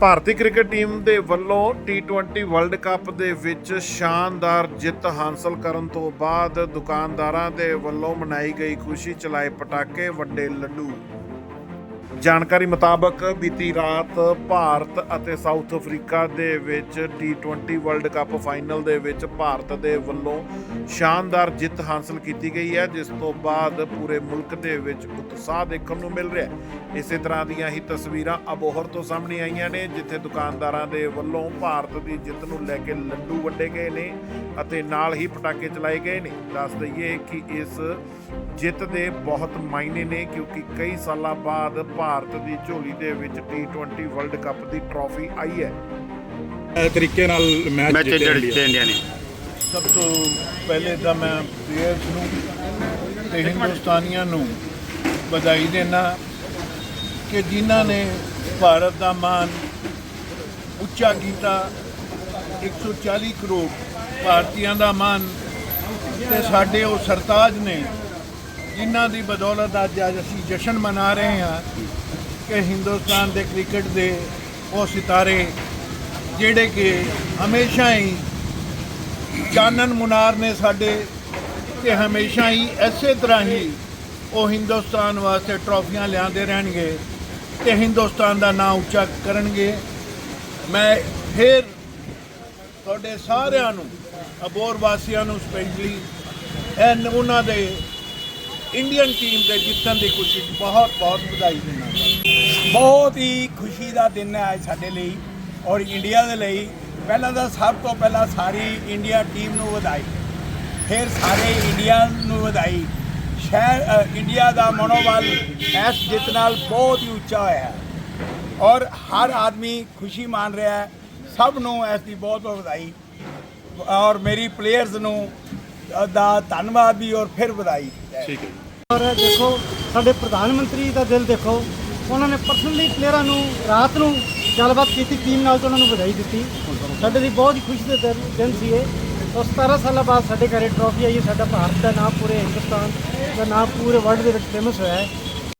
ਭਾਰਤੀ cricket team ਦੇ ਵੱਲੋਂ T20 world cup ਦੇ ਵਿੱਚ ਸ਼ਾਨਦਾਰ ਜਿੱਤ ਹਾਸਲ ਕਰਨ ਤੋਂ ਬਾਅਦ ਦੁਕਾਨਦਾਰਾਂ ਦੇ ਵੱਲੋਂ ਮਨਾਈ ਗਈ ਖੁਸ਼ੀ ਚਲਾਏ ਪਟਾਕੇ, ਵੱਡੇ ਲੱਡੂ। ਜਾਣਕਾਰੀ ਮੁਤਾਬਕ ਬੀਤੀ ਰਾਤ ਭਾਰਤ ਅਤੇ ਸਾਊਥ ਅਫਰੀਕਾ ਦੇ ਵਿੱਚ T20 ਵਰਲਡ ਕੱਪ ਫਾਈਨਲ ਦੇ ਵਿੱਚ ਭਾਰਤ ਦੇ ਵੱਲੋਂ ਸ਼ਾਨਦਾਰ ਜਿੱਤ ਹਾਸਲ ਕੀਤੀ ਗਈ ਹੈ, ਜਿਸ ਤੋਂ ਬਾਅਦ ਪੂਰੇ ਮੁਲਕ ਦੇ ਵਿੱਚ ਉਤਸ਼ਾਹ ਦੇਖਣ ਨੂੰ ਮਿਲ ਰਿਹਾ ਹੈ। ਇਸੇ ਤਰ੍ਹਾਂ ਦੀਆਂ ਹੀ ਤਸਵੀਰਾਂ ਅਬੋਹਰ ਤੋਂ ਸਾਹਮਣੇ ਆਈਆਂ ਨੇ, ਜਿੱਥੇ ਦੁਕਾਨਦਾਰਾਂ ਦੇ ਵੱਲੋਂ ਭਾਰਤ ਦੀ ਜਿੱਤ ਨੂੰ ਲੈ ਕੇ ਲੱਡੂ ਵੰਡੇ ਗਏ ਨੇ ਅਤੇ ਨਾਲ ਹੀ ਪਟਾਕੇ ਚਲਾਏ ਗਏ ਨੇ। ਦੱਸ ਦਈਏ ਕਿ ਇਸ ਜਿੱਤ ਦੇ ਬਹੁਤ ਮਾਇਨੇ ਨੇ, ਕਿਉਂਕਿ ਕਈ ਸਾਲਾਂ ਬਾਅਦ ਭਾਰਤ ਦੀ ਝੋਲੀ ਦੇ ਵਿੱਚ T20 ਵਰਲਡ ਕੱਪ ਦੀ ਟਰਾਫੀ ਆਈ ਹੈ। ਇਹ ਤਰੀਕੇ ਨਾਲ ਮੈਚ ਜਿੱਤ। ਇੰਡੀਆ ਨੇ। ਸਭ ਤੋਂ ਪਹਿਲੇ ਤਾਂ ਮੈਂ ਪਲੇਅਰਸ ਨੂੰ ਤੇ ਹਿੰਦੁਸਤਾਨੀਆਂ ਨੂੰ ਵਧਾਈ ਦੇਣਾ ਕਿ ਜਿਨ੍ਹਾਂ ਨੇ ਭਾਰਤ ਦਾ ਮਾਨ ਉੱਚਾ ਕੀਤਾ। 140 ਕਰੋੜ ਭਾਰਤੀਆਂ ਦਾ ਮਾਨ ਤੇ ਸਾਡੇ ਉਹ ਸਰਤਾਜ ਨੇ ਜਿਨ੍ਹਾਂ ਦੀ ਬਦੌਲਤ ਅੱਜ ਅੱਜ ਅਸੀਂ ਜਸ਼ਨ ਮਨਾ ਰਹੇ ਹਾਂ ਕਿ ਹਿੰਦੁਸਤਾਨ ਦੇ ਕ੍ਰਿਕਟ ਦੇ ਉਹ ਸਿਤਾਰੇ ਜਿਹੜੇ ਕਿ ਹਮੇਸ਼ਾ ਹੀ ਚਾਨਣ ਮੁਨਾਰ ਨੇ ਸਾਡੇ ਤੇ ਹਮੇਸ਼ਾ ਹੀ ਐਸੇ ਤਰ੍ਹਾਂ ਹੀ ਉਹ ਹਿੰਦੁਸਤਾਨ ਵਾਸਤੇ ਟਰੋਫੀਆਂ ਲਿਆਉਂਦੇ ਰਹਿਣਗੇ ਤੇ ਹਿੰਦੁਸਤਾਨ ਦਾ ਨਾਂ ਉੱਚਾ ਕਰਨਗੇ। ਮੈਂ ਫਿਰ ਤੁਹਾਡੇ ਸਾਰਿਆਂ ਨੂੰ, ਅਬੋਰ ਵਾਸੀਆਂ ਨੂੰ ਸਪੈਸ਼ਲੀ ਐਨ ਉਹਨਾਂ ਦੇ ਇੰਡੀਅਨ ਟੀਮ ਦੇ ਜਿੱਤਣ ਦੀ ਖੁਸ਼ੀ 'ਚ ਬਹੁਤ ਬਹੁਤ ਵਧਾਈ ਦਿੰਦਾ ਬਹੁਤ ਹੀ ਖੁਸ਼ੀ ਦਾ ਦਿਨ ਹੈ ਅੱਜ ਸਾਡੇ ਲਈ ਔਰ ਇੰਡੀਆ ਦੇ ਲਈ। ਪਹਿਲਾਂ ਤਾਂ ਸਭ ਤੋਂ ਪਹਿਲਾਂ ਸਾਰੀ ਇੰਡੀਆ ਟੀਮ ਨੂੰ ਵਧਾਈ। ਫਿਰ ਸਾਰੇ ਇੰਡੀਆ ਨੂੰ ਵਧਾਈ। ਸ਼ਹਿਰ ਇੰਡੀਆ ਦਾ ਮਨੋਬਲ ਇਸ ਜਿੱਤ ਨਾਲ ਬਹੁਤ ਹੀ ਉੱਚਾ ਹੋਇਆ ਹੈ। ਔਰ ਹਰ ਆਦਮੀ ਖੁਸ਼ੀ ਮਾਣ ਰਿਹਾ ਹੈ। ਸਭ ਨੂੰ ਇਸ ਦੀ ਬਹੁਤ ਬਹੁਤ ਵਧਾਈ। ਔਰ ਮੇਰੀ ਪਲੇਅਰਸ ਨੂੰ ਦਾ ਧੰਨਵਾਦ ਵੀ ਔਰ ਫਿਰ ਵਧਾਈ ਠੀਕ ਹੈ। ਔਰ ਦੇਖੋ ਸਾਡੇ ਪ੍ਰਧਾਨ ਮੰਤਰੀ ਦਾ ਦਿਲ ਦੇਖੋ ਉਹਨਾਂ ਨੇ ਪਰਸਨਲੀ ਪਲੇਅਰਾਂ ਨੂੰ ਰਾਤ ਨੂੰ ਗੱਲਬਾਤ ਕੀਤੀ ਟੀਮ ਨਾਲ ਤੇ ਉਹਨਾਂ ਨੂੰ ਵਧਾਈ ਦਿੱਤੀ। ਸਾਡੇ ਲਈ ਬਹੁਤ ਹੀ ਖੁਸ਼ੀ ਦੇ ਦਿਨ ਦਿਨ ਸੀ ਇਹ। ਔਰ 17 ਸਾਲਾਂ ਬਾਅਦ ਸਾਡੇ ਘਰੇ ਟਰੋਫੀ ਆਈ ਹੈ ਸਾਡਾ ਭਾਰਤ ਦਾ ਨਾਮ ਪੂਰੇ ਹਿੰਦੁਸਤਾਨ ਦਾ ਨਾਮ ਪੂਰੇ ਵਰਲਡ ਦੇ ਵਿੱਚ ਫੇਮਸ ਹੋਇਆ ਹੈ।